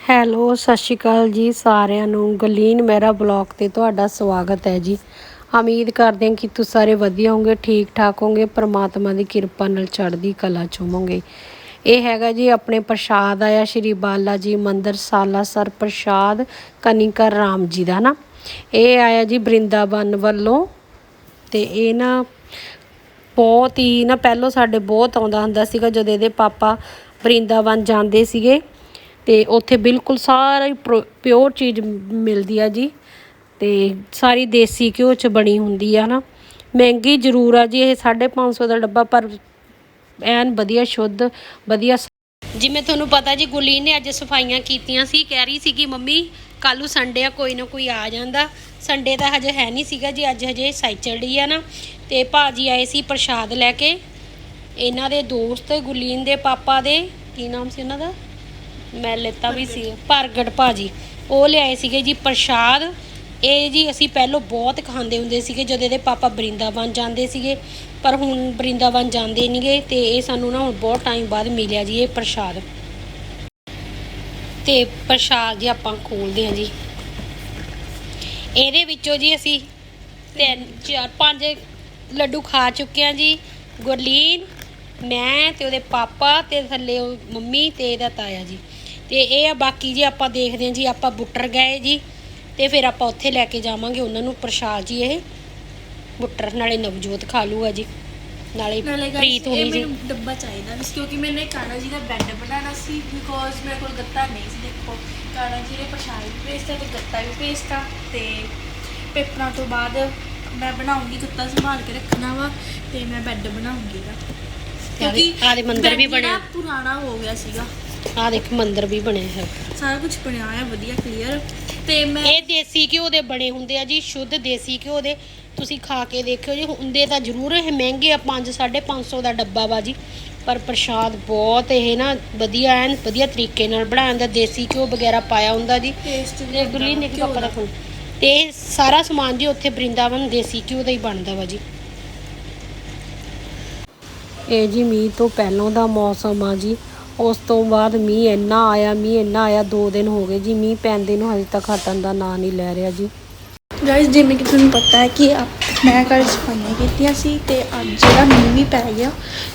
Hello, ਸਤਿ ਸ਼੍ਰੀ ਅਕਾਲ ਜੀ ਸਾਰਿਆਂ ਨੂੰ। ਗਲੀਨ ਮੇਰਾ ਬਲੌਗ ਤੇ ਤੁਹਾਡਾ ਸਵਾਗਤ ਹੈ ਜੀ। ਉਮੀਦ ਕਰਦੇ ਹਾਂ ਕਿ ਤੁਸੀਂ ਸਾਰੇ ਵਧੀਆ ਹੋਵੋਗੇ ਠੀਕ ਠਾਕ ਹੋਵੋਗੇ, ਪ੍ਰਮਾਤਮਾ ਦੀ ਕਿਰਪਾ ਨਾਲ ਚੜ੍ਹਦੀ ਕਲਾ ਚ ਇਹ ਹੈਗਾ ਜੀ ਆਪਣੇ ਪ੍ਰਸ਼ਾਦ ਆਇਆ ਸ਼੍ਰੀ ਬਾਲਾ ਜੀ ਮੰਦਿਰ ਸਾਲਾਸਰ ਪ੍ਰਸ਼ਾਦ ਕਨਿਕਰ ਰਾਮ ਜੀ ਦਾ ਨਾ। ਇਹ ਆਇਆ ਜੀ ਬ੍ਰਿੰਦਾਵਨ ਵੱਲੋਂ ਤੇ ਇਹ ਨਾ ਬਹੁਤ ਹੀ ਨਾ ਪਹਿਲੋਂ ਸਾਡੇ ਬਹੁਤ ਆਉਂਦਾ ਹੁੰਦਾ ਸੀਗਾ ਜਦੋਂ ਇਹਦੇ ਪਾਪਾ ਬ੍ਰਿੰਦਾਵਨ ਜਾਂਦੇ ਸੀਗੇ। ਤੇ ਉੱਥੇ ਬਿਲਕੁਲ ਸਾਰਾ ਹੀ ਪਿਓਰ ਚੀਜ਼ ਮਿਲਦੀ ਆ ਜੀ। ਤੇ ਸਾਰੀ ਦੇਸੀ ਘਿਓ ਚ ਬਣੀ ਹੁੰਦੀ ਆ ਨਾ ਮਹਿੰਗੀ ਜ਼ਰੂਰ ਆ ਜੀ, ਇਹ 550 ਦਾ ਡੱਬਾ, ਪਰ ਐਨ ਵਧੀਆ, ਸ਼ੁੱਧ, ਵਧੀਆ ਜਿਵੇਂ ਤੁਹਾਨੂੰ ਪਤਾ ਜੀ ਗੁਲੀਨ ਨੇ ਅੱਜ ਸਫਾਈਆਂ ਕੀਤੀਆਂ ਸੀ। ਕਹਿ ਰਹੀ ਸੀ ਕਿ ਮੰਮੀ ਕੱਲ ਨੂੰ ਸੰਡੇ ਆ, ਕੋਈ ਨਾ ਕੋਈ ਆ ਜਾਂਦਾ। ਸੰਡੇ ਤਾਂ ਹਜੇ ਹੈ ਨਹੀਂ ਸੀਗਾ ਜੀ, ਅੱਜ ਹਜੇ ਸੈਚਰਡੇ ਆ ਨਾ। ਤੇ ਭਾਜੀ ਆਏ ਸੀ ਪ੍ਰਸ਼ਾਦ ਲੈ ਕੇ। ਇਹਨਾਂ ਦੇ ਦੋਸਤ ਗੁਲੀਨ ਦੇ ਪਾਪਾ ਦੇ, ਕੀ ਨਾਮ ਸੀ ਉਹਨਾਂ ਦਾ? ਮੈਂ ਲੈਤਾ ਵੀ ਸੀ ਪ੍ਰਗਟ ਭਾਜੀ। ਉਹ ਲਿਆਏ ਸੀਗੇ ਜੀ ਪ੍ਰਸ਼ਾਦ। ਇਹ ਜੀ ਅਸੀਂ ਪਹਿਲਾਂ ਬਹੁਤ ਖਾਂਦੇ ਹੁੰਦੇ ਸੀਗੇ ਜਦੋਂ ਇਹਦੇ ਪਾਪਾ ਬਰਿੰਦਾਵਨ ਜਾਂਦੇ ਸੀਗੇ, ਪਰ ਹੁਣ ਬਰਿੰਦਾਵਨ ਜਾਂਦੇ ਨਹੀਂਗੇ ਤੇ ਇਹ ਸਾਨੂੰ ਨਾ ਹੁਣ ਬਹੁਤ ਟਾਈਮ ਬਾਅਦ ਮਿਲਿਆ ਜੀ ਇਹ ਪ੍ਰਸ਼ਾਦ। ਤੇ ਪ੍ਰਸ਼ਾਦ ਜੀ ਆਪਾਂ ਖੋਲਦੇ ਹਾਂ ਜੀ। ਇਹਦੇ ਵਿੱਚੋਂ ਜੀ ਅਸੀਂ ਤਿੰਨ, ਚਾਰ, ਪੰਜ ਲੱਡੂ ਖਾ ਚੁੱਕੇ ਹਾਂ ਜੀ। ਗੁਰਲੀਨ, ਮੈਂ ਤੇ ਉਹਦੇ ਪਾਪਾ ਤੇ ਥੱਲੇ ਮੰਮੀ ਤੇ ਇਹਦਾ ਤਾਇਆ ਜੀ। ਤੇ ਇਹ ਆ ਬਾਕੀ ਜੀ ਆਪਾਂ ਦੇਖਦੇ ਹਾਂ ਜੀ ਆਪਾਂ ਬੁੱਟਰ ਗਏ ਜੀ ਤੇ ਫਿਰ ਆਪਾਂ ਉੱਥੇ ਲੈ ਕੇ ਜਾਵਾਂਗੇ ਉਹਨਾਂ ਨੂੰ ਪ੍ਰਸ਼ਾਦ ਜੀ ਇਹ। ਬੁੱਟਰ ਨਾਲੇ ਨਵਜੋਤ ਖਾ ਲੂਗਾ ਜੀ ਨਾਲੇ ਪ੍ਰੀਤ ਹੋਣੀ ਜੀ। ਮੈਨੂੰ ਡੱਬਾ ਚਾਹੀਦਾ ਸੀ ਕਿਉਂਕਿ ਮੈਨੇ ਕਾਣਾ ਜੀ ਦਾ ਬੈੱਡ ਬਣਾਉਣਾ ਸੀ ਬਿਕੋਜ਼ ਮੇਰੇ ਕੋਲ ਗੱਤਾ ਨਹੀਂ ਸੀ ਦੇਖੋ। ਕਾਣਾ ਜੀ ਨੇ ਪਛਾਈ ਵੀ ਭੇਜਤਾ ਤੇ ਗੱਤਾ ਵੀ ਭੇਜਤਾ ਤੇ ਪੇਪਰਾਂ ਤੋਂ ਬਾਅਦ ਮੈਂ ਬਣਾਉਂਗੀ ਗੱਤਾ ਸੰਭਾਲ ਕੇ ਰੱਖਣਾ ਵਾ ਤੇ ਮੈਂ ਬੈੱਡ ਬਣਾਉਂਗੀ ਦਾ ਆਦੇ- ਆਦੇ ਮੰਦਿਰ ਵੀ ਬਣਿਆ। ਪੁਰਾਣਾ ਹੋ ਗਿਆ ਸੀਗਾ। ਆਹ ਦੇਖ ਮੰਦਿਰ ਵੀ ਬਣਿਆ ਹੈ ਸਾਰਾ ਕੁਝ ਬਣਿਆ ਹੋਇਆ ਵਧੀਆ ਕਲੀਅਰ ਤੇ ਮੈਂ ਇਹ ਦੇਸੀ ਘਿਓ ਦੇ ਬਣੇ ਹੁੰਦੇ ਆ ਜੀ ਸ਼ੁੱਧ ਦੇਸੀ ਘਿਓ ਦੇ। ਤੁਸੀਂ ਖਾ ਕੇ ਦੇਖਿਓ ਜੀ ਹੁੰਦੇ ਤਾਂ ਜ਼ਰੂਰ ਇਹ ਮਹਿੰਗੇ ਆ 5 550 ਦਾ ਡੱਬਾ ਵਾ ਜੀ। ਪਰ ਪ੍ਰਸ਼ਾਦ ਬਹੁਤ ਇਹ ਨਾ ਵਧੀਆ ਐਨ ਵਧੀਆ ਤਰੀਕੇ ਨਾਲ ਬਣਾਇਆ ਹੁੰਦਾ ਦੇਸੀ ਘਿਓ ਵਗੈਰਾ ਪਾਇਆ ਹੁੰਦਾ ਜੀ। ਟੇਸਟ ਤੇ ਗੁਰਲੀ ਨੇ ਕੀ ਤੇ ਸਾਰਾ ਸਮਾਨ ਜੀ ਉੱਥੇ ਬ੍ਰਿੰਦਾਵਨ ਦੇਸੀ ਘਿਓ ਦਾ ਹੀ ਬਣਦਾ ਵਾ ਜੀ। ਇਹ ਜੀ ਮੀਂਹ ਤੋਂ ਪਹਿਲਾਂ ਦਾ ਮੌਸਮ ਆ ਜੀ। ਉਸ ਤੋਂ ਬਾਅਦ ਮੀਂਹ ਇੰਨਾ ਆਇਆ, ਮੀਂਹ ਇੰਨਾ ਆਇਆ 2 ਦਿਨ ਹੋ ਗਏ ਜੀ, ਮੀਂਹ ਪੈਂਦੇ ਨੂੰ ਹਜੇ ਤੱਕ ਹਟਣ ਦਾ ਨਾਂ ਨਹੀਂ ਲੈ ਰਿਹਾ ਜੀ। ਗਾਇਸ ਜਿਵੇਂ ਕਿ ਤੁਹਾਨੂੰ ਪਤਾ ਹੈ ਕਿ ਆਪ- ਮੈਂ ਕੱਲ੍ਹ ਸਫਾਈਆਂ ਕੀਤੀਆਂ ਸੀ ਤੇ ਅੱਜ ਜਿਹੜਾ ਮੀਂਹ ਵੀ ਪੈ ਗਿਆ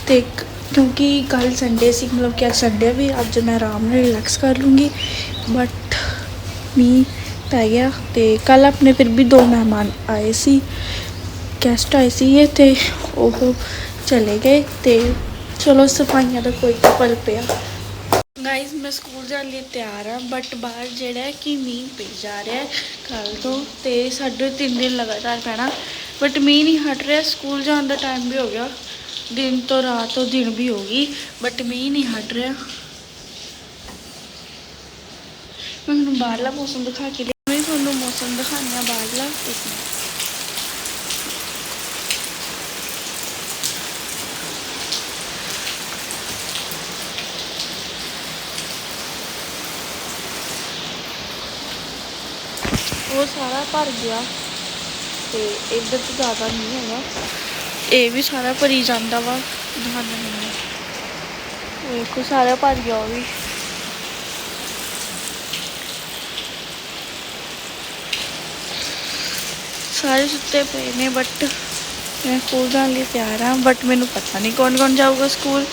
ਤੇ ਕ- ਕਿਉਂਕਿ ਕੱਲ ਸੰਡੇ ਸੀ, ਮਤਲਬ ਕਿ ਅੱਜ ਸੰਡੇ ਵੀ, ਅੱਜ ਮੈਂ ਆਰਾਮ ਨਾਲ ਰਿਲੈਕਸ ਕਰ ਲੂੰਗੀ। ਬਟ ਮੀਂਹ ਪੈ ਗਿਆ ਤੇ ਕੱਲ ਆਪਣੇ ਫਿਰ ਵੀ ਦੋ ਮਹਿਮਾਨ ਆਏ ਸੀ ਗੈਸਟ ਆਏ ਸੀਗੇ ਤੇ ਉਹ ਚਲੇ ਗਏ ਤੇ ਚਲੋ ਸਫਾਈਆਂ ਦਾ ਕੋਈ ਤਾਂ ਪਲ ਪਿਆ। ਗਾਇਸ ਮੈਂ ਸਕੂਲ ਜਾਣ ਲਈ ਤਿਆਰ ਆ ਬਟ ਬਾਹਰ ਜਿਹੜਾ ਕਿ ਮੀਂਹ ਪਈ ਜਾ ਰਿਹਾ ਹੈ ਕੱਲ ਤੋਂ ਤੇ ਸਾਡੇ ਤਿੰਨ ਦਿਨ ਲਗਾਤਾਰ ਪੈਣਾ। ਬਟ ਮੀਂਹ ਨਹੀਂ ਹਟ ਰਿਹਾ, ਸਕੂਲ ਜਾਣ ਦਾ ਟਾਈਮ ਵੀ ਹੋ ਗਿਆ। ਦਿਨ ਤੋਂ ਰਾਤ ਤੋਂ ਦਿਨ ਵੀ ਹੋ ਗਈ ਬਟ ਮੀਂਹ ਨਹੀਂ ਹਟ ਰਿਹਾ। ਮੈਂ ਤੁਹਾਨੂੰ ਬਾਹਰਲਾ ਮੌਸਮ ਦਿਖਾ ਕੇ ਮੈਂ ਤੁਹਾਨੂੰ ਮੌਸਮ ਦਿਖਾਉਂਦੀ ਹਾਂ ਬਾਹਰਲਾ। ਇੱਕ ਮਿੰਟ ਉਹ ਸਾਰਾ ਭਰ ਗਿਆ ਤੇ ਇੱਧਰ ਤੋਂ ਜ਼ਿਆਦਾ ਨਹੀਂ ਹੈਗਾ। ਇਹ ਵੀ ਸਾਰਾ ਭਰੀ ਜਾਂਦਾ ਵਾ ਦਿਖਾਉਂਦਾ ਨਹੀਂ ਦੇਖੋ ਸਾਰਾ ਭਰ ਗਿਆ ਉਹ ਵੀ। ਸਾਰੇ ਸੁੱਤੇ ਪਏ ਨੇ ਬਟ ਮੈਂ ਸਕੂਲ ਜਾਣ ਲਈ ਤਿਆਰ ਹਾਂ ਬਟ ਮੈਨੂੰ ਪਤਾ ਨਹੀਂ ਕੌਣ ਕੌਣ ਜਾਊਗਾ ਸਕੂਲ।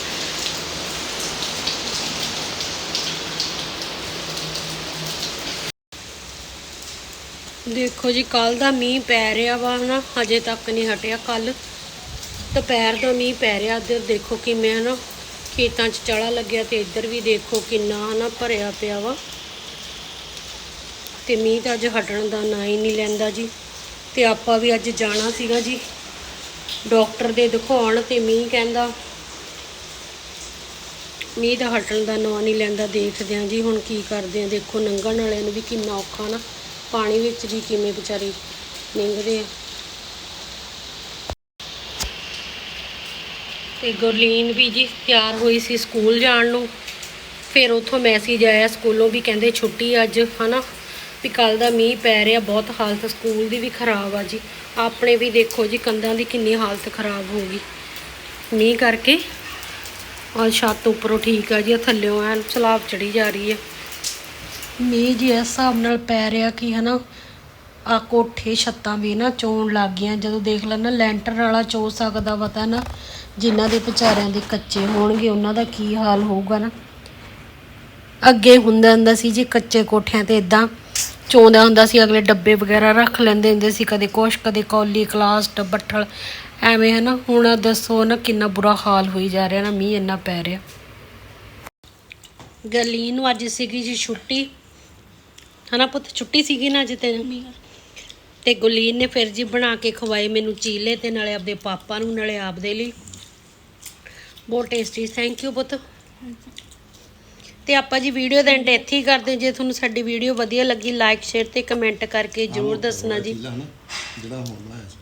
ਦੇਖੋ ਜੀ ਕੱਲ ਦਾ ਮੀਂਹ ਪੈ ਰਿਹਾ ਵਾ ਨਾ, ਹਜੇ ਤੱਕ ਨਹੀਂ ਹਟਿਆ ਕੱਲ ਦੁਪਹਿਰ ਦਾ ਮੀਂਹ ਪੈ ਰਿਹਾ ਇੱਧਰ ਦੇਖੋ ਕਿਵੇਂ ਨਾ ਖੇਤਾਂ 'ਚ ਚੜਾ ਲੱਗਿਆ ਤੇ ਇੱਧਰ ਵੀ ਦੇਖੋ ਕਿੰਨਾ ਨਾ ਭਰਿਆ ਪਿਆ ਵਾ। ਤੇ ਮੀਂਹ ਤਾਂ ਅੱਜ ਹਟਣ ਦਾ ਨਾਂ ਹੀ ਨਹੀਂ ਲੈਂਦਾ ਜੀ। ਤੇ ਆਪਾਂ ਵੀ ਅੱਜ ਜਾਣਾ ਸੀਗਾ ਜੀ, ਡਾਕਟਰ ਦੇ ਦਿਖਾਉਣ ਤੇ ਮੀਂਹ ਕਹਿੰਦਾ, ਮੀਂਹ ਦਾ ਹਟਣ ਦਾ ਨਾਂ ਨਹੀਂ ਲੈਂਦਾ, ਦੇਖਦੇ ਹਾਂ ਜੀ ਹੁਣ ਕੀ ਕਰਦੇ ਆ। ਦੇਖੋ ਨੰਗਣ ਵਾਲਿਆਂ ਨੂੰ ਵੀ ਕਿੰਨਾ ਔਖਾ ਨਾ। ਪਾਣੀ ਵਿੱਚ ਜੀ ਕਿਵੇਂ ਵਿਚਾਰੇ ਲੰਘਦੇ ਆ। ਤੇ ਗੁਰਲੀਨ ਵੀ ਜੀ ਤਿਆਰ ਹੋਈ ਸੀ ਸਕੂਲ ਜਾਣ ਨੂੰ। ਫਿਰ ਉਥੋਂ ਮੈਸੇਜ ਆਇਆ ਸਕੂਲੋਂ ਵੀ ਕਹਿੰਦੇ ਛੁੱਟੀ ਅੱਜ, ਹਨਾ? ਵੀ ਕੱਲ ਦਾ ਮੀਂਹ ਪੈ ਰਿਹਾ, ਬਹੁਤ ਹਾਲਤ ਸਕੂਲ ਦੀ ਵੀ ਖਰਾਬ ਆ ਜੀ। ਆਪਣੇ ਵੀ ਦੇਖੋ ਜੀ ਕੰਧਾਂ ਦੀ ਕਿੰਨੀ ਹਾਲਤ ਖਰਾਬ ਹੋ ਗਈ। ਮੀਂਹ ਕਰਕੇ ਔਰ ਛੱਤ ਉੱਪਰੋਂ ਠੀਕ ਆ ਜੀ, ਆਹ ਥੱਲਿਓਂ ਐ ਸਲਾਬ ਚੜੀ ਜਾ ਰਹੀ ਹੈ ਮੀਂਹ ਜੇ ਇਸ ਹਿਸਾਬ ਨਾਲ ਪੈ ਰਿਹਾ ਕਿ ਹਨਾ ਆ ਕੋਠੇ ਛੱਤਾਂ ਵੀ ਨਾ ਚੋਣ ਲੱਗ ਗਈਆਂ। ਜਦੋਂ ਦੇਖ ਲੈਣਾ ਲੈਂਟਰ ਵਾਲਾ ਚੋ ਸਕਦਾ ਪਤਾ ਨਾ, ਜਿਨ੍ਹਾਂ ਦੇ ਵਿਚਾਰਿਆਂ ਦੇ ਕੱਚੇ ਹੋਣਗੇ, ਉਹਨਾਂ ਦਾ ਕੀ ਹਾਲ ਹੋਊਗਾ ਨਾ। ਅੱਗੇ ਹੁੰਦਾ ਹੁੰਦਾ ਸੀ ਜੀ, ਕੱਚੇ ਕੋਠਿਆਂ ਤੇ ਇਦਾਂ ਚੋਂਦਾ ਹੁੰਦਾ ਸੀ, ਅਗਲੇ ਡੱਬੇ ਵਗੈਰਾ ਰੱਖ ਲੈਂਦੇ ਹੁੰਦੇ ਸੀ, ਕਦੇ ਕੁਛ, ਕਦੇ ਕੌਲੀ ਕਲਾਸ ਬੱਠਲ। ਐਵੇਂ ਹੈ ਨਾ ਹੁਣ ਦੱਸੋ ਨਾ, ਕਿੰਨਾ ਬੁਰਾ ਹਾਲ ਹੋਈ ਜਾ ਰਿਹਾ ਨਾ, ਮੀਂਹ ਇੰਨਾ ਪੈ ਰਿਹਾ। ਗਲੀ ਨੂੰ ਅੱਜ ਸੀਗੀ ਜੀ ਛੁੱਟੀ। ਹਨਾ ਪੁੱਤ? ਛੁੱਟੀ ਸੀਗੀ ਨਾ ਅੱਜ ਤੈਨੂੰ ਤੇ ਗੁਲੀਨ ਨੇ ਫਿਰ ਜੀ ਬਣਾ ਕੇ ਖਵਾਏ ਮੈਨੂੰ ਚੀਲੇ ਤੇ ਨਾਲੇ ਆਪਦੇ ਪਾਪਾ ਨੂੰ ਨਾਲੇ ਆਪਦੇ ਲਈ। ਬਹੁਤ ਟੇਸਟੀ ਥੈਂਕ ਯੂ ਪੁੱਤ। ਤੇ ਆਪਾਂ ਜੀ ਵੀਡੀਓ ਦਾ ਐਂਡ ਇੱਥੇ ਹੀ ਕਰਦੇ ਹਾਂ। ਜੇ ਤੁਹਾਨੂੰ ਸਾਡੀ ਵੀਡੀਓ ਵਧੀਆ ਲੱਗੀ ਲਾਈਕ ਸ਼ੇਅਰ ਤੇ ਕਮੈਂਟ ਕਰਕੇ ਜਰੂਰ ਦੱਸਣਾ ਜੀ। ਜਿਹੜਾ ਹੁਣ ਬਣਾਇਆ ਸੀ।